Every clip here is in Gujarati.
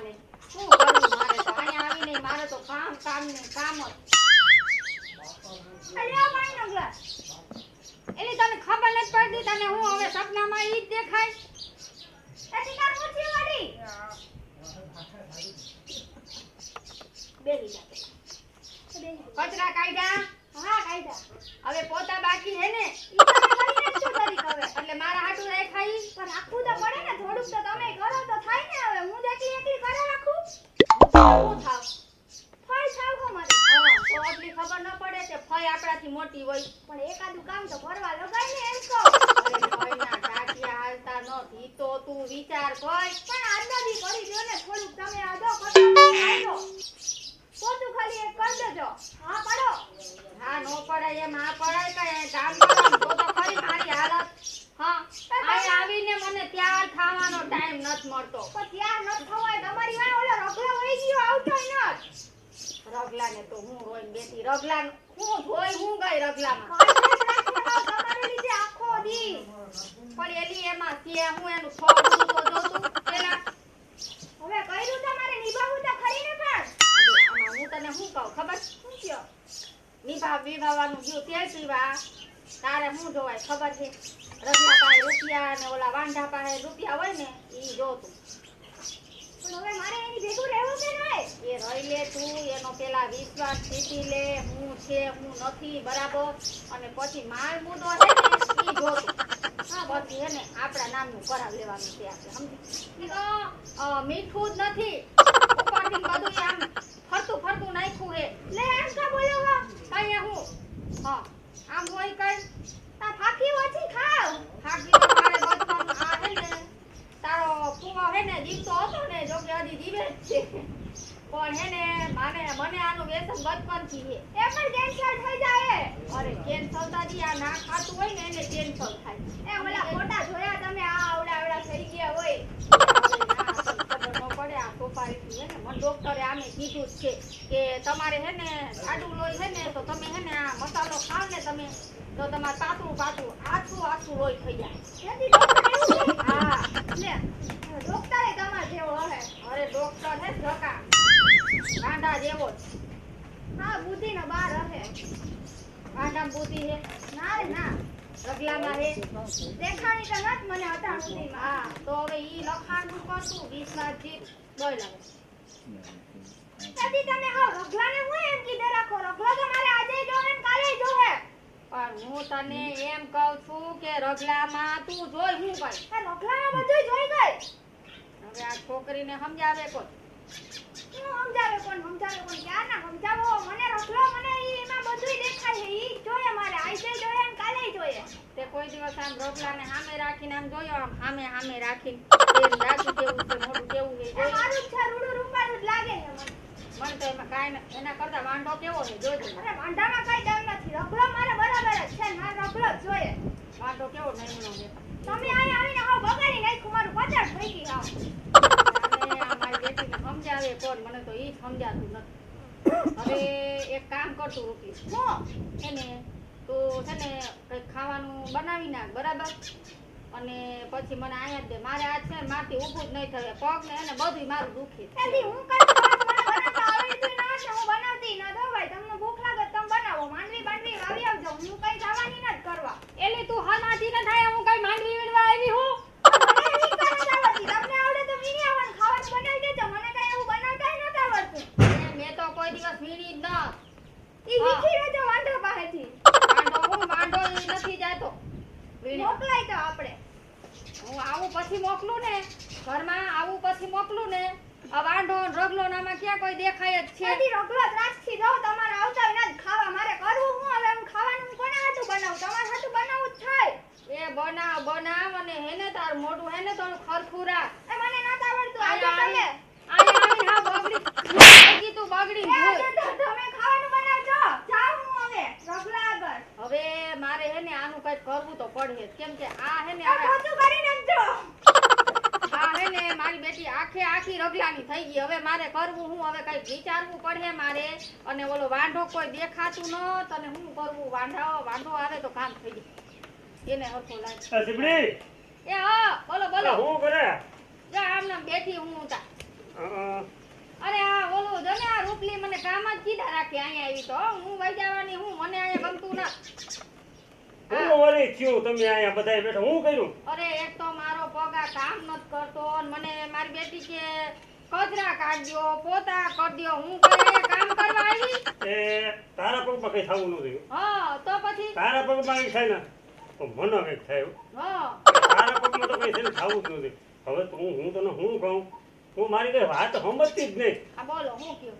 ન શું દેખાય? કચરા કાઢ્યા? હા, કાઢ્યા. હવે પોતા બાકી હે ને? એટલે મારા હાટુ રાખાઈ પણ રાખવું તો પડે ને, થોડુંક તો થાય ને હવે હું જ એકલી એકલી કરે રાખું હું થાવ ફળ થાવ હો મારે હા તો આટલી ખબર ન પડે કે ફળ આપણાથી મોટી હોય પણ એકાદું કામ તો કરવા લગાય ને એમ કહો અરે ફળના ટાટિયા હાલતા નથી તો તું વિચાર કર પણ આજના દી કરી દો ને થોડુંક તમે આદો કરો પોતું ખાલી એક કરી દેજો હા પડો હા નો પડાય કઈ કામ કરો તો ફરી મારી હાલત. હા. અહીં આવીને મને ત્યાર થવાનો ટાઈમ નથી મળતો. પણ ત્યાર ન થવાય તમારી વાય ઓલો રગલો વહી ગયો આવતો ન રગલાને તો હું રોઈ બેઠી રગલા હું જોઈ હું ગઈ રગલામાં. તમારી લીધે આખો દી. પણ એલી એમાં છે હું એનું થોડું તો જોતું પેલા હવે કર્યું તમારે નિભાવવું તો ખરી ને પણ આમાં હું તને શું કહું ખબર શું કયો વિભાવવાનું ગયું તે સીવા તારે શું જોવાય ખબર છે? રગલા પાસે રૂપિયા ને ઓલા વાંઢા પાસે રૂપિયા હોય ને એ જોતું. પણ હવે મારે એની ભેગું રહેવું કે નહીં એ રહી લે તું એનો પેલા વિશ્વાસ જીતી લે હું છે હું નથી બરાબર? અને પછી માલ મુદ્દો છે ને જોતું. પછી આપણા નામનું કરાવ લેવાનું છે આપણે સમજી? મીઠું જ નથી ઉપરથી બધું આમ ફરતું ફરતું નાખ્યું હે લે એમ કા બોલો હો કઈ હું હા આમ હોય કઈ તા ફાકી ઓછી ખાવ ફાકી તો મારે બચપન આ હે ને તારો ફૂમો હે ને જીવતો હતો ને જો કે હજી જીવે જ છે પણ હે ને માને મને આનું વ્યસન બચપનથી છે એ પણ કેન્સર થઈ જાય અરે કેન્સર તાજી આ ના ખાતું હોય ને એને કેન્સર થાય એ ઓલા ફોટા જોયા તમે આ આવડા આવડા થઈ ગયા હોય ખબર ન પડે આ સોપારીથી હે ને મને ડોક્ટરે આમે કીધું જ છે કે તમારે હે ને આડું લોહી હે ને તો તમે હે ને આ મસાલો ખાવ ને તમે. તો તમારે પાતળું પાતળું આછું આછું લોહી થઈ જાય. હા. ડોક્ટરે તમાર જેવો હે અરે ડોક્ટર હે જકા ગાંડા જેવો જ. હા બુદ્ધિનો બાર હે ગાંડા બુદ્ધિ હે? ના રે ના. રગલામાં હે? દેખાણી તો નત મને અટાણ હા તો હવે ઈ લખાણનું કરશું વિશ્વાસ જીત દોય લાગે દાદી તમે હા રગલાને હું એમ કીધે રાખો. રગલો તો મારે આજે ને. જોવે પણ હું તને એમ કહું છું કે રગલામાં તું જોઈ હું કઈ. રગલામાં બધું જોઈ ગઈ. હવે આ છોકરીને સમજાવે કોણ? હું સમજાવે કોણ? સમજાવે કોણ? ક્યાં ના સમજાવો? મને રગલો મને એમાં બધું દેખાય છે. ઈ જોઈએ મારે. આજે જોઈએ ને કાલે જોઈએ. તે કોઈ દિવસ આમ રગલાને સામે રાખીને આમ જોયો આમ સામે સામે રાખીને તેમ રાખી દેવું છે મોઢું કેવું જોયું? મારું છે રૂડું રૂપાળું જ લાગે છે મને. મને તો એમાં કાંઈ એના કરતા વાંઢો કેવો છે જોજો અરે વાંઢામાં કઈ ડર નથી મારે બરાબર છે. મારે રગલો જ જોઈએ. વાંધો કેવો નહીનો છે. તમે અહીંયા આવીને હાવ બગાડી નાખ્યું, મારું પચાસ થઈ ગઈ હાવ સમજાવે કોણ? મને તો ઈ સમજાતું નથી. હવે એક કામ કરતું રૂકી. હું? એને તો છે ને કંઈક ખાવાનું બનાવી નાખ, બરાબર? અને પછી મને અહીંયા જ દે. મારે આજ છે મારથી ઊભું જ નહીં થવે પગ ને એને બધું મારું દુખી. હું કઈ બનાવતા ના તો ભાઈ. તમને ભૂખ લાગે તો તમે બનાવો માંડવી બાંડવી વાવી આવજો હું કઈ જવાની નથી કરવા. એટલે તું હાનાથી ન થાય હું કઈ માંડવી વીણવા આવી હું? મને ઈ કઈ નથી આવડતી. તમને આવડે તો વીણી આવવાનું. ખાવાનું બનાવી દેજો. મને કઈ એવું બનાવતા નથી આવડતું. મેં તો કોઈ દિવસ વીણી જ ન. ઈ હા. શીખી લેજો પાસેથી. વાંઢો હું? વાંઢો નથી જાતો. મોકલાય તો આપણે. હું આવું પછી મોકલું ને? ઘરમાં આવું પછી મોકલું ને? આ વાંઢો રગલો ને ક્યાં કોઈ દેખાય જ છે? રગલો ત્રાસથી જાઓ તમારે આવતા હોય ને ખાવા. મારે કરવું હું હવે હું ખાવાનું હું કોના હાથું બનાવું તમારે હાથું બનાવવું જ થાય એ બનાવ બનાવ અને હેને તાર મોઢું હેને થોડું ખરખું રાખ. એ મને નહોતું આવડતું આયા તમે આવીને હા બગડી બગડી તું બગડી તો તમે ખાવાનું બનાવજો. જાઉં હું હવે રગલા આગળ. હવે મારે હેને આનું કઈ કરવું તો પડે. કેમ કે આ હેને આ પોતું કરી નાખજો. આ હેને મારી બેટી આખે આખી રગલાની થઈ ગઈ. હવે મારે કરવું હું હવે કઈ વિચારવું પડે મારે. અને ઓલો વાંઢો કોઈ દેખાતું ન તને હું કરવું? વાંઢાઓ વાંઢો આવે તો કામ થઈ જાય. એને હરખો લાગે. આ એ હા બોલો બોલો. હું કરે? જો આમ નામ બેઠી હું તા. અરે આ ઓલું જો ને આ રૂપલી મને કામ જ કીધા રાખે અહીંયા આવી તો હું. વઈ જવાની હું મને અહીંયા ગમતું ના. હું વળી થયું તમે અહીંયા બધાય બેઠા. હું કર્યું? અરે એક તો મારો પગ આ કામ નથી કરતો અને મને મારી બેટી કે કચરા કાઢ્યો પોતા કરદ્યો હું કરે કામ કરવા આવી. એ તારા પગમાં કઈ થવું થયું હા તો પછી? તારા પગમાં કઈ થાય ને. તો મને હવે થયું તારા પગમાં તો કઈ છે ખાવું જ નથી. હવે તો હું તને શું કહું? હું મારી કઈ વાત સમજતી જ નહીં. આ બોલો હું કયો?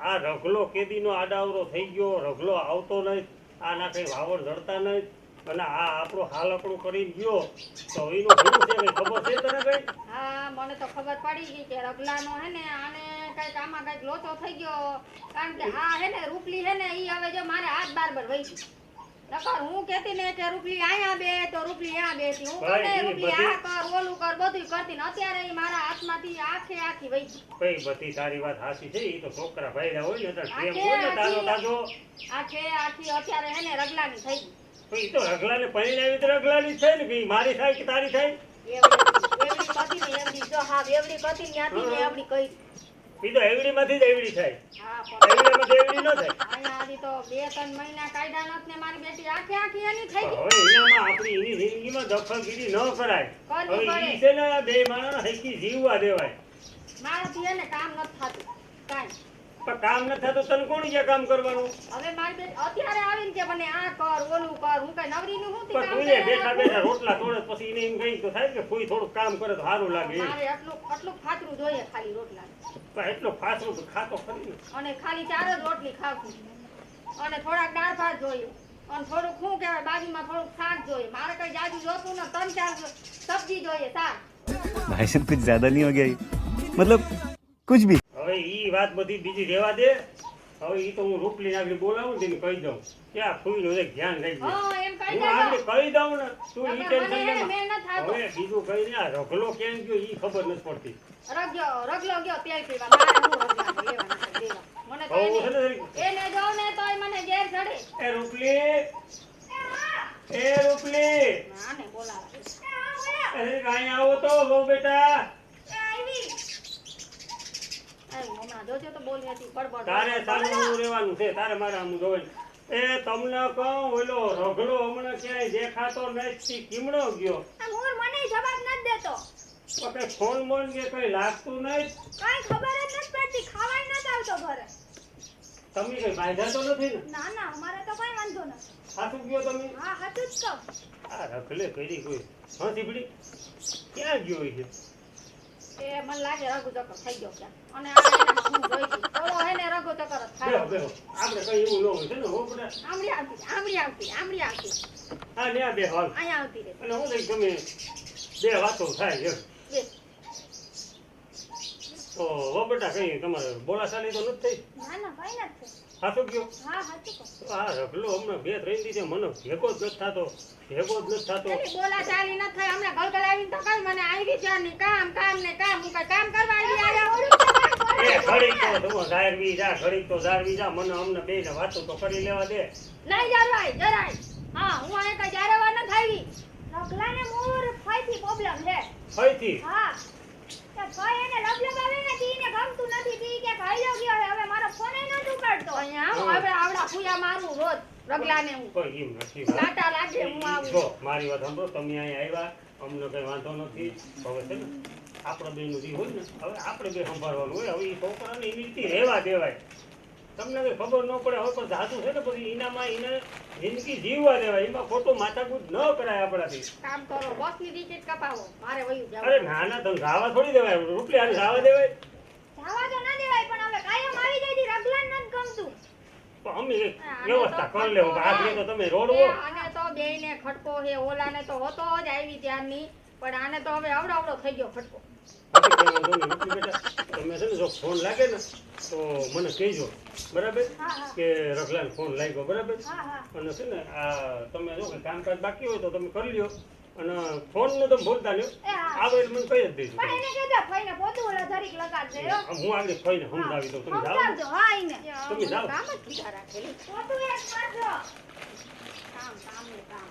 આ રગલો કેદીનો આડાવરો થઈ ગયો. રગલો આવતો નહીં. આના કઈ વાવડ જડતા નહીં. અને આ આપણો હાલકડું કરી ગયો. તો એનું શું છે કઈ ખબર છે તને કઈ? હા મને તો ખબર પડી ગઈ કે રગલાનો હે ને આને કંઈક આમાં કંઈક લોચો થઈ ગયો. કારણ કે આ હે ને રૂપલી હે ને ઈ હવે જો મારે હાથ બારબર વહી ગઈ નકર હું કેતી ને કે રૂપલી આયા બે તો રૂપલી આ બેથી. હું ભાઈ, કહું ને ઈ રૂપલી આ કર ઓલું કર બધું કરતી ને અત્યારે ઈ મારા હાથમાંથી આખે આખી વઈ ગઈ. બધી સારી વાત હાસી છે ઈ તો છોકરા ભાઈરા હોય ને એટલે પ્રેમ હોય ને તારો તાજો. આખે આખી અત્યારે હે ને રગલાની થઈ ગઈ. તો ઈ તો રગલાને પરિણાવી તો રગલાની છે ને ભઈ મારી થાય કે તારી થાય? એવડી એવડી કતી ને એવડી જો હા એવડી કતી ત્યાંથી ને એવડી કઈ. ઈ તો એવડીમાંથી જ એવડી થાય. હા પણ એવડીમાંથી એવડી ન થાય. તો બે ત્રણ મહિના કાયદા નથી ને મારી બેટી આખી આખી એની થઈ ગઈ. હવે એનામાં આપણી એની જિંદગીમાં દખલગીરી ન કરાય. હવે ઈ છે ને બે માણસ હકી જીવવા દેવાય. મારાથી એને કામ ન થાતું. કાઈ. પણ કામ ન થતું તને કોણ કે કામ કરવાનું? હવે મારી બેટી અત્યારે આવીને કે મને આ કર ઓલું કર હું કઈ નવરીની હું પણ તું બેઠા બેઠા રોટલા તોડે પછી એને એમ કહી તો થાય કે કોઈ થોડું કામ કરે તો સારું લાગે. મારે આટલું આટલું ખાતરું જોઈએ ખાલી રોટલા પણ એટલો ફાતરું ખાતો ખરી અને ખાલી ચાર જ રોટલી ખાવું અને થોડાક દાળ ભાત જોયું અને થોડુંક શું કહેવાય બાજુમાં થોડુંક શાક જોઈએ. મારે કઈ જાજુ જોતું ને ત્રણ ચાર સબ્જી જોઈએ શાક. ભાઈ સાહેબ કુછ જ્યાદા નહીં હો ગયા મતલબ કુછ ભી. હવે ઈ વાત બધી બીજી રહેવા દે. હવે ઈ તો હું રૂપલી આગળ બોલાવું તેને કહી દઉં. ક્યાં આ ફૂઈ નું ધ્યાન રાખજે. હું આગળ કહી દઉં ને તું ઈ ટેન્શન લે હવે બીજું કઈ ને રગલો કેમ ગયો ઈ ખબર નથી પડતી. રગલો રગલો ગયો તેલ પીવા. મને કઈ નહીં. એ રૂપલી. એ રૂપલી. આને બોલાવે. અરે કાંઈ આવો તો બહુ બેટા. તારે. રહેવાનું છે તારે મારે આમ જોવે એ તમને કહું ઓલો રગલો હમણાં ક્યાંય દેખાતો નથી કીમડો ગયો. આ મને જવાબ નથી દેતો. તો કઈ ફોન મોન કે કઈ લાગતું નહીં કઈ ખબર જ નથી પડતી ખાવાય નથી આવતો ઘરે. તમે કઈ બાંધા તો નથી ને? ના ના અમારે તો કઈ વાંધો નથી. સાચું ગયો તમે? હા સાચું જ કહું. આ રખલે કરી કોઈ. હા દીપડી? ક્યાં ગયો છે એ મને લાગે રઘુ ચક્કર થઈ ગયો ક્યાં અને હું જોઈ ગઈ થોડો હે ને રઘુ ચક્કર થાય. આપણે કઈ એવું ન હોય છે ને હો બધા? આવતી આમળી આવતી આમળી આવતી. હા ન્યા બે હાલ. અહીંયા આવતી રે અને હું ગમે. બે વાતો થાય એમ. તો હો બેટા કઈ તમારે બોલાચાલી તો નથી થઈ? ના ના કઈ નથી સાચું ગયો? હા સાચું આ રગલો હમણાં બે ત્રણ મને ભેગો જ નથી થતો ભેગો જ નથી થતો. એની ન થાય હમણાં ગલગલાવીને તો કઈ મને આવી ચારની કામ કામ ને કામ હું કઈ કામ કરવા આવી આવ્યા એ ઘડીક તો તમે ઝારવી જા ઘડીક તો ઝારવી જા મને અમને બે ને વાતો તો કરી લેવા દે. નહીં જરાય જરાય. હા હું અહીં કઈ જારવા ન થાવી રગલાને મોર ફાઈથી પ્રોબ્લેમ છે. ફરીથી? હા તો ફાઈ એને લબલબાવે ને તી એને ગમતું નથી તી કે ભાઈલો ગયો છે હવે મારો ફોન ઉપાડતો અહીંયા હું. હવે આવડા પૂજા મારું રોજ રગલાને હું. કોઈ એમ નથી. લાટા લાગે હું આવું. જો મારી વાત સાંભળો તમે અહીંયા આવ્યા અમને કઈ વાંધો નથી. હવે છે ને આપણે બે નું હોય ને હવે આપણે બે સંભાળવાનું હોય. હવે એ છોકરાને એની રીતે રહેવા દેવાય. તમને કઈ ખબર ન પડે હવે પણ જાદુ છે ને પછી એનામાં એને જિંદગી જીવવા દેવાય. એમાં ખોટું માથાકૂટ ન કરાય આપણાથી. કામ કરો બસની ટિકિટ કપાવો. મારે વયું અરે જવું ના ના તમે જાવા થોડી દેવાય. રૂપિયા આને દેવાય જાવા તો ના દેવાય પણ હવે કાયમ આવી જાય તી રગલાને નથી ગમતું તો અમે કંઈક આને વ્યવસ્થા કરી લેવું ખટકો તો તમે રોડવો. આને તો બેયને ખટકો છે ઓલાને તો હોતો જ આવી ત્યારની પણ આને તો હવે અવડો અવડો થઈ ગયો ખટકો. તમે છે ને જો ફોન લાગે ને તો મને કહેજો. બરાબર? હા હા. કે રખલાલ ફોન લાગ્યો બરાબર? હા હા. અને છે ને આ તમે જો કામકાજ બાકી હોય તો તમે કરી લ્યો. અને ફોનનું તમે ભૂલતા લ્યો આવે એટલે મને કહી જ દેજો પણ એને કહેજો ફઈને પોતું ઓલા ધરીક લગાડજે હો. હું આગળ ફઈને સમજાવી દઉં. તમે જાઓ. હા એને તમે જાઓ. કામ જ રાખેલી. પોતું એક કરજો. કામ કામ ને કામ.